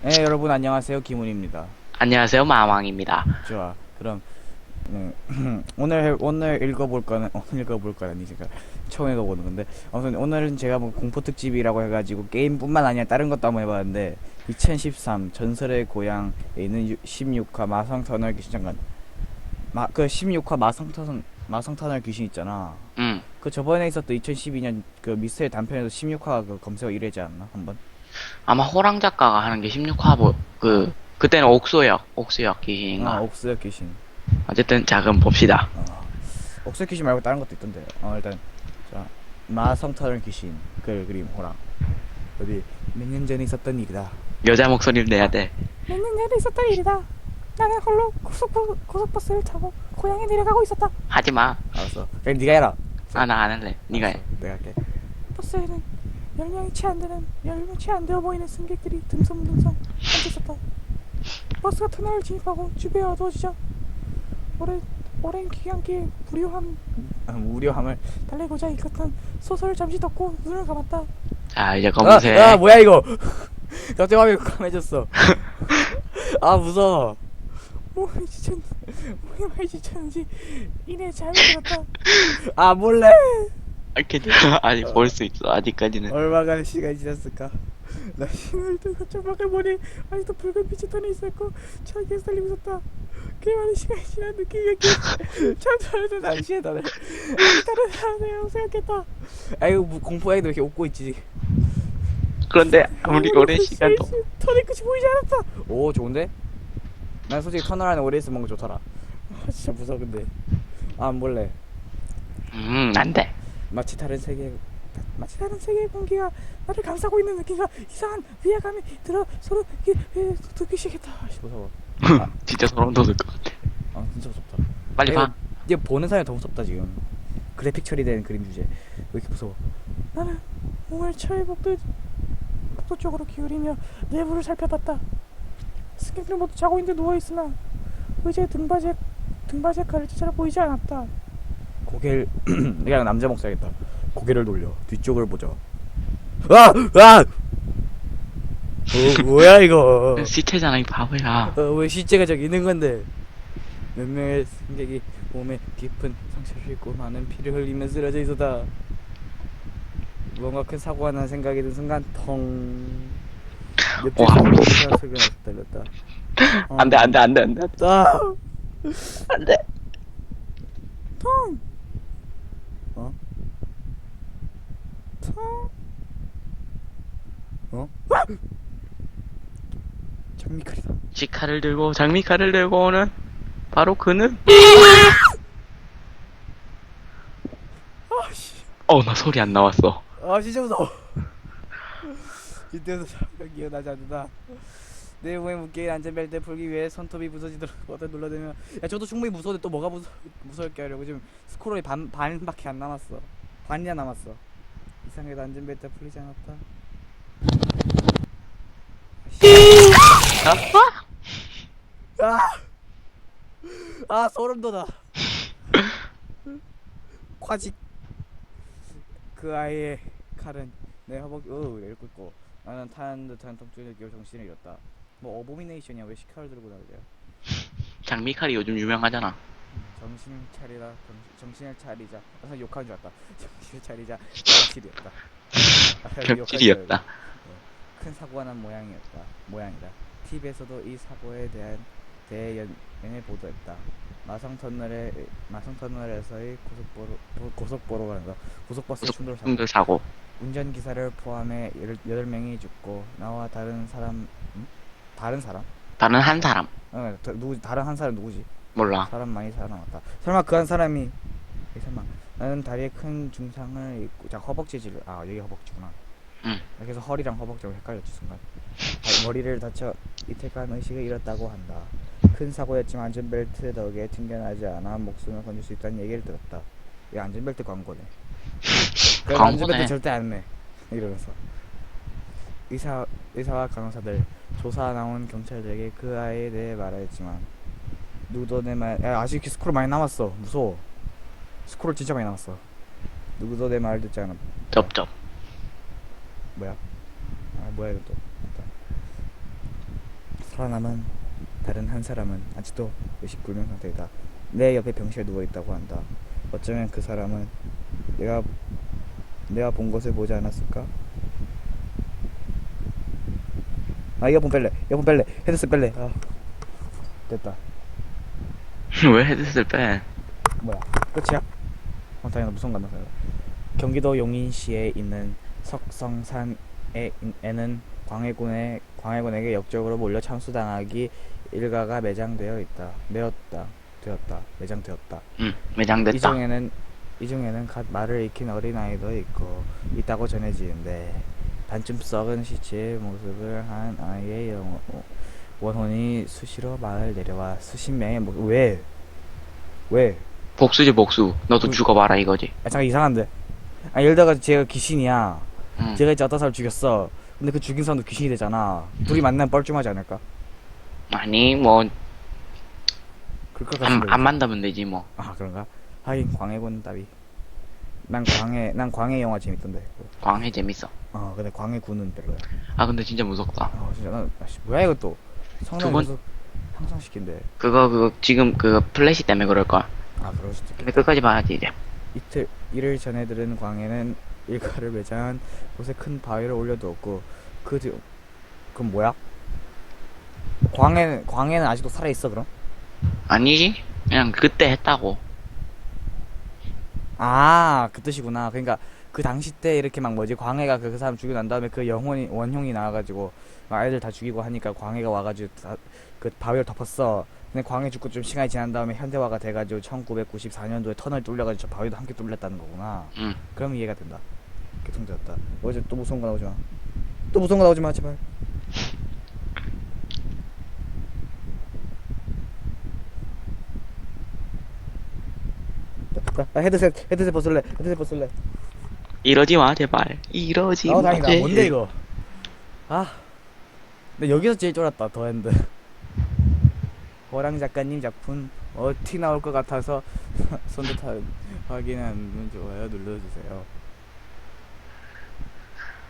네, 여러분 안녕하세요. 김훈입니다. 안녕하세요, 마왕입니다. 좋아. 그럼 네, 오늘 오늘 읽어볼 거는 오늘 읽어볼 거는 아니 제가 처음 읽어보는 건데 아무튼 오늘은 제가 뭐 공포 특집이라고 해가지고 게임뿐만 아니라 다른 것도 한번 해봤는데 2013 전설의 고향에 있는 16화 마성 터널 귀신 잠깐 마그 16화 마성 터널 마성 터널 귀신 있잖아. 음, 그 저번에 있었던 2012년 그 미스의 단편에서 16화 그 검색어 1회지 않나 한번? 아마 호랑 작가가 하는 게 16화보, 그, 그때는 옥소역, 옥소역 기인가. 아 옥스역 귀신. 어쨌든, 자, 그럼 봅시다. 어. 옥색 귀신 말고 다른 것도 있던데. 어 일단 자 마성터널 귀신 그 그림 호랑 어디 몇 년 전에 있었던 일이다. 여자 목소리를 내야 돼. 몇 년 전에 있었던 일이다. 나는 홀로 고속버, 고속버스를 타고 고향에 내려가고 있었다. 하지 마. 알았어. 그럼 네가 해라. 아, 나 안 할래. 니가 해. 내가 할게. 버스에는 10명이 채안 되는 10명 채안 되어 보이는 승객들이 듬성듬성 앉아 있었다. 버스가 터널을 진입하고 주변이 어두워지자 오랜, 오랜 기간기에 무료함 아, 우려함을. 달래고자 이것한 소설을 잠시 덮고 눈을 감았다. 자, 이제 검색. 아, 아 뭐야 이거? 갑자기 화면이 까매졌어. 아 무서워. 몸이 지쳤, 몸이 많이 지쳤는지 이내 잠이 들었다. 아 몰래. 아, 괜찮아. 아직 볼수 있어. 아직까지는. 얼마간 시간이 지났을까? 나 들고 창밖을 보니 아직도 붉은 빛이 떠내 있었고 차게 살리고 있었다. 꽤 많은 시간이 지난 느낌이었기에 잠자는 당시에 너네. 다른 사람이라고 생각했다. 아이고 뭐 공포에도 이렇게 웃고 있지. 그런데, 아무리 오랜 그 시간도. 턴의 끝이 보이지 않았다. 오 좋은데? 난 솔직히 터널 안에 오래 있으면 뭔가 좋더라. 아, 진짜 무서워 근데. 아 몰래. 음, 안 돼. 마치 다른 세계. 마치 다른 세계의 공기가 나를 감싸고 있는 느낌과 이상한 위화감이 들어 서로. 아씨 무서워. 진짜 소름 돋을 것 같아. 아 진짜 무섭다. 빨리 봐. 이제 보는 사람이 더 무섭다 지금. 그래픽 처리된 그림 주제. 왜 이렇게 무서워? 나는 몸을 차의 복도, 복도 쪽으로 기울이며 내부를 살펴봤다. 승객들 모두 자고 있는데 누워있으나 의자에 등받이에 등받이에 가려져 잘 보이지 않았다. 고개를 내가 남자 목소리 겠다. 고개를 돌려 뒤쪽을 보자. 아! 아! 어, 뭐야 이거? 시체잖아, 이 바보야. 어, 왜 시체가 저기 있는 건데? 몇 명의 승객이 몸에 깊은 상처를 입고 많은 피를 흘리며 쓰러져 있었다. 뭔가 큰 사고가 난 생각이 든 순간 텅. 와. 소리가 소리가 들렸다. 어. 안 돼, 안 돼, 안 돼, 안 돼. 아! 안 돼. 텅! 어? 텅! 어? 장미칼이다. 시칼을 들고, 장미칼을 들고 오는, 바로 그는? 아씨. 어, 나 소리 안 나왔어. 아 진짜 무서워. 이때도 잠깐 기억나지 않는다. 내 몸에 묶여있는 안전벨트 풀기 위해 손톱이 부서지도록 버튼 눌러대면 야 저도 충분히 무서운데 또 뭐가 무서 무서울게 하려고 지금 스크롤이 반 반밖에 안 남았어. 반이나 남았어. 이상하게도 안전벨트 풀리지 않았다. 아! 아 소름 돋아. 과직. 그 아이의 칼은 내 허벅지 어 이렇게 있고 나는 타는 듯한 통증을 느끼고 정신을 잃었다. 뭐 어보미네이션이야 왜 시칼을 들고 다니냐? 장미칼이 요즘 유명하잖아. 정신 차리라 정신, 을 차리자. 아, 욕하는 줄 알았다. 정신을 차리자. 줄 벽질이었다. 알았다. 큰 사고가 난 모양이었다. 모양이다. TV에서도 이 사고에 대한 대연행을 보도했다. 마성 터널에 마성 터널에서의 고속도로 도- 고속도로가 아니라 고속버스 충돌 사고. 충돌 사고. 운전기사를 포함해 여- 여덟 명이 죽고 나와 다른 사람 응? 다른 사람? 다른 한 사람. 어, 다- 누구 다른 한 사람 누구지? 몰라. 사람 많이 살아남았다. 설마 그 한 사람이 이 설마 나는 다리에 큰 중상을 입고 자 허벅지질 아 여기 허벅지구나. 응. 그래서 허리랑 허벅지가 헷갈렸지 순간. 아, 머리를 다쳐 이태간 의식을 잃었다고 한다. 큰 사고였지만 안전벨트 덕에 튕겨나지 않아 목숨을 건질 수 있다는 얘기를 들었다. 이 안전벨트 광고네. 광고네. 안전벨트 절대 안 내. 이러면서 의사 의사와 간호사들 조사 나온 경찰들에게 그 아이에 대해 말하였지만 누구도 내말 야, 아직 스크롤 많이 남았어 무서워 스크롤 진짜 많이 남았어 누구도 내 말을 듣지 않아 쩝쩝. 뭐야 아 뭐야 이것도 살아남은 다른 한 사람은 아직도 의식 불명 상태이다. 내 옆에 병실에 누워 있다고 한다. 어쩌면 그 사람은 내가 내가 본 것을 보지 않았을까? 아 이어폰 뺄래. 이어폰 뺄래. 헤드셋 뺄래. 아 됐다. 왜 헤드셋 빼? 뭐야? 끝이야? 어 당연히 무슨 간다. 경기도 용인시에 있는 석성산에 에는 광해군의 광해군에게 역적으로 몰려 참수당하기 일가가 매장되어 있다. 되었다. 되었다. 매장되었다. 응, 이 매장됐다. 중에는 이 중에는 갓 말을 익힌 어린 아이도 있고 있다고 전해지는데 반쯤 썩은 시체의 모습을 한 아이의 영, 원혼이 수시로 마을 내려와 수십 명의 목 왜? 왜? 복수지 복수. 너도 그- 죽어봐라 이거지. 아 잠깐 이상한데. 아 예를 들어가 제가 귀신이야. 응. 제가 이제 어떤 사람 죽였어. 근데 그 죽인 사람도 귀신이 되잖아. 둘이 만나면 뻘쭘하지 않을까? 아니 뭐 그럴 것 안, 같은데. 안 만나면 되지 뭐. 아 그런가? 하긴 광해군 따위. 난 광해 난 광해 영화 재밌던데. 광해 재밌어. 어 근데 광해 군은 별로야. 아 근데 진짜 무섭다. 아 진짜 난 아씨 뭐야 이거 또 성능 두 번- 계속 향상시킨대. 그거 그거 지금 그 플래시 때문에 그럴 거야. 아 그럴 수도 근데 있겠다. 끝까지 봐야지 이제. 이틀 이를 전해 들은 광해는 일가를 매장한 곳에 큰 바위를 올려두었고 그 뒤, 그럼 뭐야? 광해는 광해는 아직도 살아 있어 그럼? 아니지? 그냥 그때 했다고. 아, 그 뜻이구나. 그러니까 그 당시 때 이렇게 막 뭐지 광해가 그, 그 사람 죽이고 난 다음에 그 영혼이 원형이 나와가지고 막 아이들 다 죽이고 하니까 광해가 와가지고 다, 그 바위를 덮었어. 근데 광해 죽고 좀 시간이 지난 다음에 현대화가 돼가지고 1994년도에 터널 뚫려가지고 저 바위도 함께 뚫렸다는 거구나. 응. 그럼 이해가 된다. 개통되었다. 어제 또 무서운 거 나오지 마. 또 무서운 거 나오지 마 제발. 나, 나 헤드셋 헤드셋 벗을래 헤드셋 벗을래 이러지 마 제발. 이러지 어 마. 다행이다 제발. 뭔데 이거 아 근데 여기서 제일 쫄았다 더 핸드 호랑 작가님 작품 어티 나올 것 같아서 손도 타 확인하는 좋아요 눌러주세요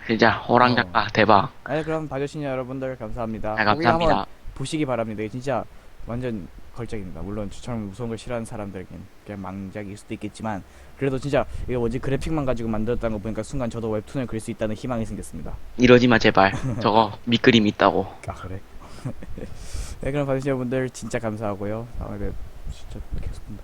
진짜 호랑 어. 작가 대박. 네 그럼 봐주신 여러분들 감사합니다 아, 감사합니다. 한번 보시기 바랍니다 이게 진짜 완전 걸작입니다 물론 저처럼 무서운 걸 싫어하는 사람들에겐 그냥 망작일 수도 있겠지만 그래도 진짜 이거 뭐지 그래픽만 가지고 만들었다는 거 보니까 순간 저도 웹툰을 그릴 수 있다는 희망이 생겼습니다 이러지 마 제발. 저거 밑그림 있다고. 아 그래? 네 그럼 봐주신 여러분들 진짜 감사하고요 다음에 뵙 진짜 계속 본다